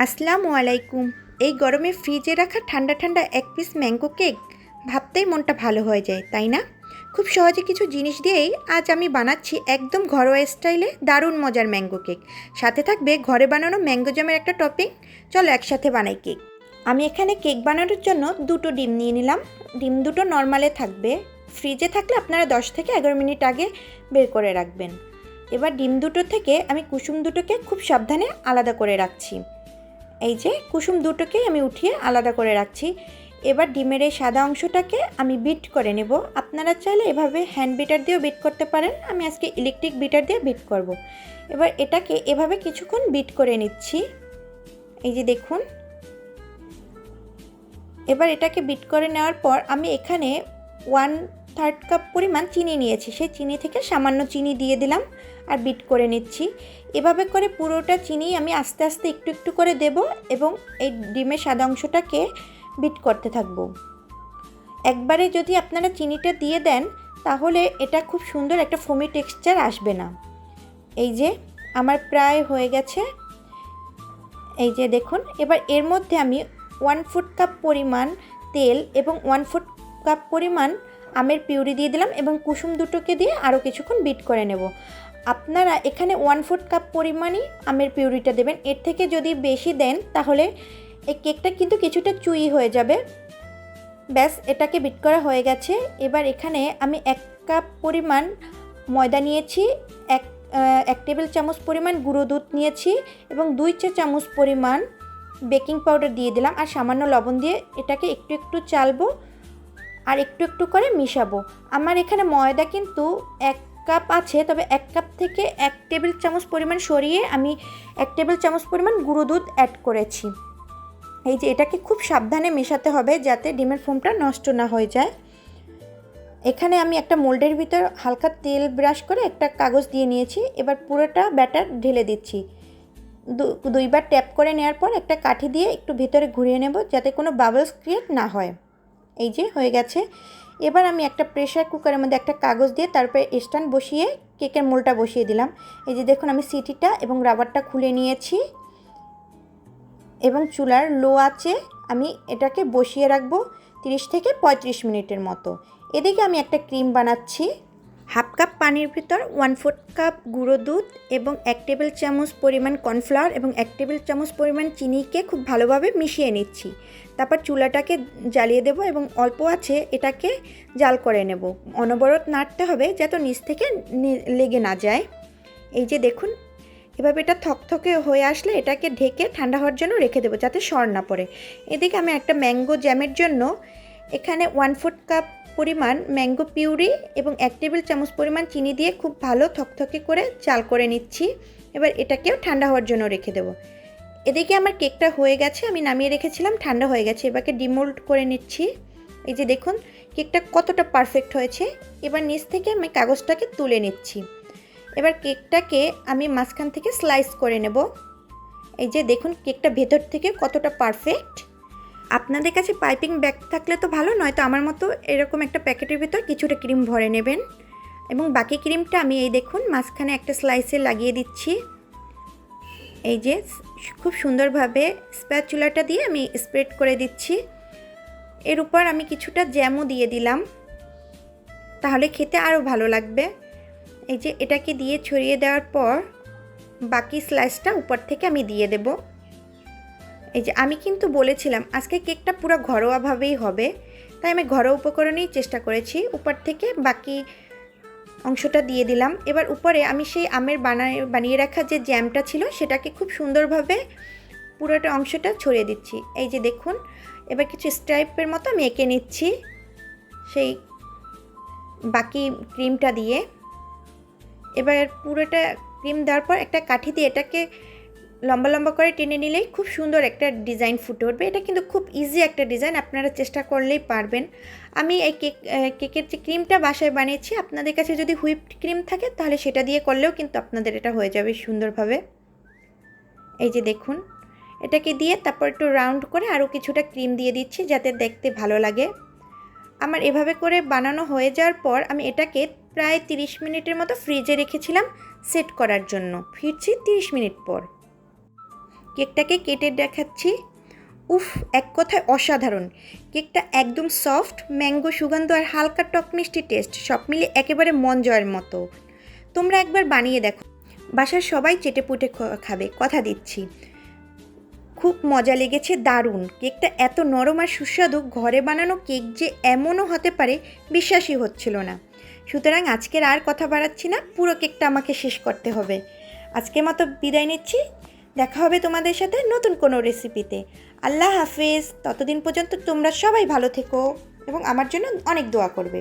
আসসালামু আলাইকুম। এই গরমে ফ্রিজে রাখা ঠান্ডা ঠান্ডা এক পিস ম্যাঙ্গো কেক ভাবতেই মনটা ভালো হয়ে যায়, তাই না? খুব সহজে কিছু জিনিস দিয়েই আজ আমি বানাচ্ছি একদম ঘরোয়া স্টাইলে দারুণ মজার ম্যাঙ্গো কেক সাথে থাকবে ঘরে বানানো ম্যাঙ্গো জামের একটা টপিং চলো একসাথে বানাই কেক আমি এখানে কেক বানানোর জন্য দুটো ডিম নিয়ে নিলাম। ডিম দুটো নর্মালে থাকবে। ফ্রিজে থাকলে আপনারা দশ থেকে এগারো মিনিট আগে বের করে রাখবেন। এবার ডিম দুটো থেকে আমি কুসুম দুটোকে খুব সাবধানে আলাদা করে রাখছি। এই যে কুসুম দুটোকে আমি উঠিয়ে আলাদা করে রাখছি। এবার ডিমের এই সাদা অংশটাকে আমি বিট করে নেব। আপনারা চাইলে এভাবে হ্যান্ড বিটার দিয়েও বিট করতে পারেন। আমি আজকে ইলেকট্রিক বিটার দিয়ে বিট করব। এবার এটাকে এভাবে কিছুক্ষণ বিট করে নিচ্ছি। এই যে দেখুন। এবার এটাকে বিট করে নেওয়ার পর আমি এখানে ওয়ান থার্ড কাপ পরিমাণ চিনি নিয়েছি। সেই চিনি থেকে সামান্য চিনি দিয়ে দিলাম আর বিট করে নিচ্ছি। এভাবে করে পুরোটা চিনি আমি আস্তে আস্তে একটু একটু করে দেব এবং এই ডিমের সাদা অংশটাকে বিট করতে থাকব। একবারে যদি আপনারা চিনিটা দিয়ে দেন, তাহলে এটা খুব সুন্দর একটা ফোমি টেক্সচার আসবে না। এই যে, আমার প্রায় হয়ে গেছে। এই যে দেখুন, এবার এর মধ্যে আমি ওয়ান ফুট কাপ পরিমাণ তেল এবং ওয়ান ফুট কাপ পরিমাণ আমের পিউরি দিয়ে দিলাম এবং কুসুম দুটোকে দিয়ে আরও কিছুক্ষণ বিট করে নেব। আপনারা এখানে ওয়ান ফুট কাপ পরিমাণই আমের পিউরিটা দেবেন। এর থেকে যদি বেশি দেন, তাহলে এই কেকটা কিন্তু কিছুটা চুই হয়ে যাবে। ব্যাস, এটাকে বিট করা হয়ে গেছে। এবার এখানে আমি এক কাপ পরিমাণ ময়দা নিয়েছি, এক এক টেবিল চামচ পরিমাণ গুঁড়ো দুধ নিয়েছি এবং দুই চা চামচ পরিমাণ বেকিং পাউডার দিয়ে দিলাম। আর সামান্য লবণ দিয়ে এটাকে একটু একটু চালবো। আর একটু একটু করে মিশাবো। আমার এখানে ময়দা কিন্তু এক কাপ আছে, তবে এক কাপ থেকে এক টেবিল চামচ পরিমাণ সরিয়ে আমি এক টেবিল চামচ পরিমাণ গুঁড়ো দুধ অ্যাড করেছি। এই যে এটাকে খুব সাবধানে মেশাতে হবে যাতে ডিমের ফোমটা নষ্ট না হয়ে যায়। এখানে আমি একটা মোল্ডের ভিতর হালকা তেল ব্রাশ করে একটা কাগজ দিয়ে নিয়েছি। এবার পুরোটা ব্যাটার ঢেলে দিচ্ছি। দুইবার ট্যাপ করে নেওয়ার পর একটা কাঠি দিয়ে একটু ভিতরে ঘুরিয়ে নেব যাতে কোনো বাবলস ক্রিয়েট না হয়। এই যে হয়ে গেছে। এবার আমি একটা প্রেশার কুকারের মধ্যে একটা কাগজ দিয়ে তারপরে স্ট্যান্ড বসিয়ে কেকের মোলটা বসিয়ে দিলাম। এই যে দেখুন আমি সিটিটা এবং রাবারটা খুলে নিয়েছি। এবং চুলার লো আছে, আমি এটাকে বসিয়ে রাখব 30 থেকে 35 মিনিটের মতো। এদিকে আমি একটা ক্রিম বানাচ্ছি। হাফ কাপ পানির ভিতর ওয়ান ফোর্থ কাপ গুঁড়ো দুধ এবং এক টেবিল চামচ পরিমাণ কর্নফ্লাওয়ার এবং এক টেবিল চামচ পরিমাণ চিনিকে খুব ভালোভাবে মিশিয়ে নিচ্ছি। তারপর চুলাটাকে জ্বালিয়ে দেব এবং অল্প আছে এটাকে জাল করে নেব। অনবরত নাড়তে হবে যাতে নিচ থেকে লেগে না যায়। এই যে দেখুন, এভাবে এটা থকথকে হয়ে আসলে এটাকে ঢেকে ঠান্ডা হওয়ার জন্য রেখে দেবো যাতে সর না পড়ে। এদিকে আমি একটা ম্যাঙ্গো জ্যামের জন্য এখানে ওয়ান ফুট কাপ পরিমাণ ম্যাঙ্গো পিউরি এবং এক টেবিল চামচ পরিমাণ চিনি দিয়ে খুব ভালো থকথকে করে চাল করে নিচ্ছি। এবার এটাকেও ঠান্ডা হওয়ার জন্য রেখে দেবো। এদিকে আমার কেকটা হয়ে গেছে, আমি নামিয়ে রেখেছিলাম, ঠান্ডা হয়ে গেছে। এবারকে ডিমোল্ড করে নিচ্ছি। এই যে দেখুন, কেকটা কতটা পারফেক্ট হয়েছে। এবার নিচ থেকে আমি কাগজটাকে তুলে নিচ্ছি। এবার কেকটাকে আমি মাঝখান থেকে স্লাইস করে নেব। এই যে দেখুন, কেকটা ভেতর থেকে কতটা পারফেক্ট। আপনাদের কাছে পাইপিং ব্যাগ থাকলে তো ভালো নয় তো আমার মতো এরকম একটা প্যাকেটের ভিতর কিছুটা ক্রিম ভরে নেবেন। এবং বাকি ক্রিমটা আমি এই দেখুন, মাঝখানে একটা স্লাইসে লাগিয়ে দিচ্ছি। এই যে, খুব সুন্দরভাবে স্প্যাচুলাটা দিয়ে আমি স্প্রেড করে দিচ্ছি। এর উপর আমি কিছুটা জ্যামও দিয়ে দিলাম। তাহলে খেতে আরও ভালো লাগবে। এই যে, এটাকে দিয়ে ছড়িয়ে দেওয়ার পর বাকি স্লাইসটা উপর থেকে আমি দিয়ে দেব। এই যে আমি কিন্তু বলেছিলাম, আজকে কেকটা পুরো ঘরোয়াভাবেই হবে। তাই আমি ঘরোয়া উপকরণেই চেষ্টা করেছি। উপর থেকে বাকি অংশটা দিয়ে দিলাম। এবার উপরে আমি সেই আমের বানায়, বানিয়ে রাখা যে জ্যামটা ছিল, সেটাকে খুব সুন্দরভাবে পুরোটা অংশটা ছড়িয়ে দিচ্ছি। এই যে দেখুন, এবার কিছু স্ট্রাইপের মতো আমি এঁকে নিচ্ছি সেই বাকি ক্রিমটা দিয়ে। এবার পুরোটা ক্রিম দেওয়ার পর একটা কাঠি দিয়ে এটাকে লম্বা লম্বা করে টেনে নিলেই খুব সুন্দর একটা ডিজাইন ফুটে উঠবে। এটা কিন্তু খুব ইজি একটা ডিজাইন আপনারা চেষ্টা করলেই পারবেন। আমি এই কেক কেকের যে ক্রিমটা বাসায় বানিয়েছি, আপনাদের কাছে যদি হুইপড ক্রিম থাকে, তাহলে সেটা দিয়ে করলেও কিন্তু আপনাদের এটা হয়ে যাবে সুন্দরভাবে। এই যে দেখুন, এটাকে দিয়ে তারপর একটু রাউন্ড করে আরও কিছুটা ক্রিম দিয়ে দিচ্ছি, যাতে দেখতে ভালো লাগে। আমার এভাবে করে বানানো হয়ে যাওয়ার পর, আমি এটাকে প্রায় 30 মিনিটের মতো ফ্রিজে রেখেছিলাম সেট করার জন্য। ফিরছি 30 মিনিট পর। কেকটাকে কেটে দেখাচ্ছি। উফ, এক কথায় অসাধারণ। কেকটা একদম সফট, ম্যাঙ্গো সুগন্ধ আর হালকা টক মিষ্টি টেস্ট, সব মিলে একেবারে মন জয়ের মতো। তোমরা একবার বানিয়ে দেখো। বাসার সবাই চেটে পুটে খাবে, কথা দিচ্ছি। খুব মজা লেগেছে, দারুণ। কেকটা এত নরম আর সুস্বাদু, ঘরে বানানো কেক যে এমনও হতে পারে, বিশ্বাসই হচ্ছিল না। সুতরাং আজকের আর কথা বাড়াচ্ছি না, পুরো কেকটা আমাকে শেষ করতে হবে। আজকের মতো বিদায় নিচ্ছি। দেখা হবে তোমাদের সাথে নতুন কোনো রেসিপিতে আল্লাহ হাফিজ। ততদিন পর্যন্ত তোমরা সবাই ভালো থেকো এবং আমার জন্য অনেক দোয়া করবে।